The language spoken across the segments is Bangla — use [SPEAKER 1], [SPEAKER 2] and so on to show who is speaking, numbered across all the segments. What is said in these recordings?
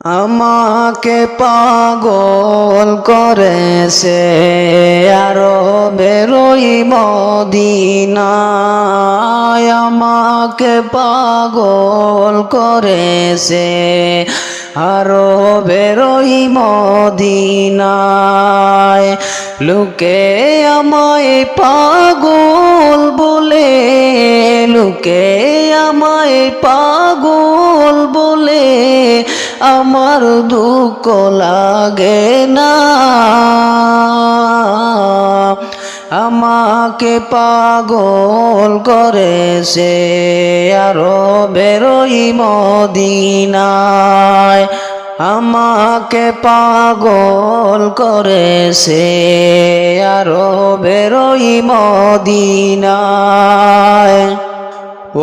[SPEAKER 1] আমাকে পাগল করেছে আরও বেরোই মদিনায়। আমাকে পাগল করেছে আরও বেরোই মদিনায়। লোকে আমায় পাগল বলে, লোকে আমায় পাগল বলে আমার দুঃখ লাগে না। আমাকে পাগল করেছে আরও বেরোই মদিনায়। আমাকে পাগল করেছে আরও বেরোই মদিনায়।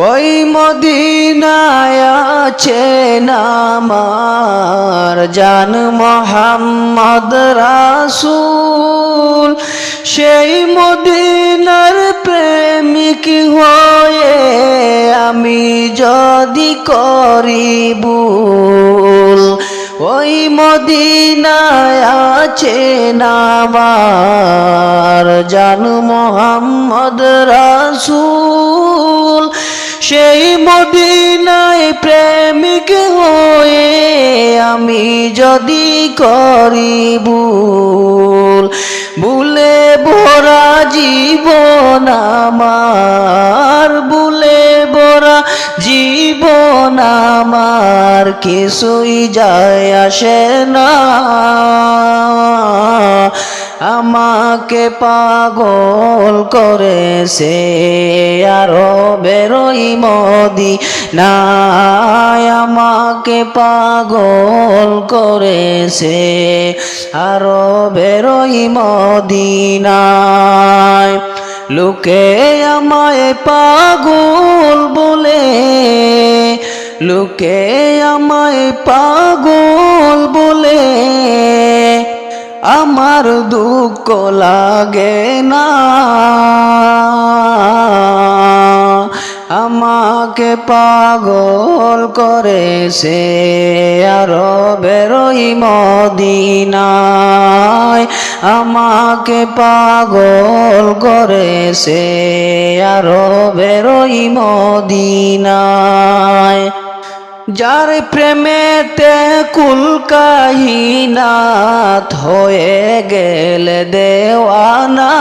[SPEAKER 1] ওই মদিনায় আছে নামার জান মোহাম্মদ রাসূল। সেই মদিনার প্রেমিক হয়ে আমি যদি করি ভুল, ওই মদিনায় আছে নামার জান মোহাম্মদ রাসূল। সেই মদিনায় প্রেমিক আমি যদি করি ভুল, ভুলে ভরা জীবন আমার, ভুলে ভরা জীবন আমার কিছুই যায় আসে না। আমাকে পাগল করেছে আরও বেরোই মদি নাই আমাকে পাগল করেছে আরও বেরোই মদিনায়। লোকে আমায় পাগল বলে, লোকে আমায় পাগল বলে। আমার দুঃখ লাগে না। পাগল করেছে আরও বেরোই মদিনায়। আমাকে পাগল করেছে আরও বেরোই মদিনায়। যার প্রেমেতে কুলকাহিনাথ হয়ে গেলে দেওয়ানা।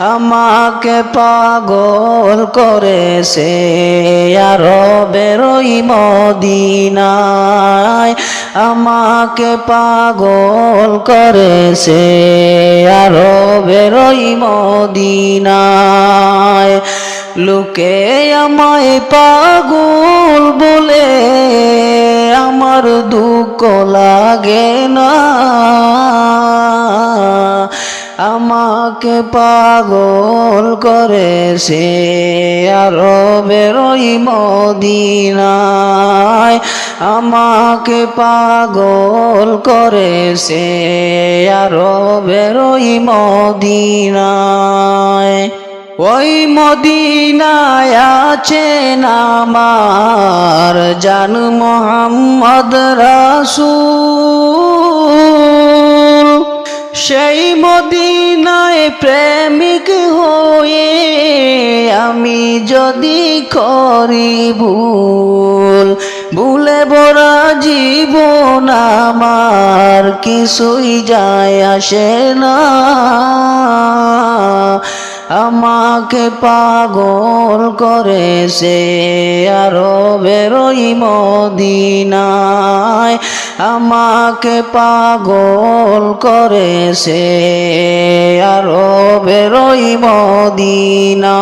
[SPEAKER 1] আমাকে পাগল করেছে আরও বেরোই মদিনায় আমাকে পাগল করেছে আরও বেরোই মদিনায়। লোকে আমায় পাগল বলে আমার দুঃখ লাগে না। আমাকে পাগল করেছে আরও বেরোই মদিনায়। আমাকে পাগল করেছে আরও বেরোই মদিনায়। ওই মদিনায় আছেন আমার জান মোহাম্মদ রাসূল। সেই মদিনায় প্রেমিক হয়ে আমি যদি করি ভুল, ভুলে বড়া জীবন আমার কিছুই যায় আসে না। আমাকে পাগল করেছে আরও বেরোই মদিনায় আমাকে পাগল করেছে আরও বেরোই মদিনায়।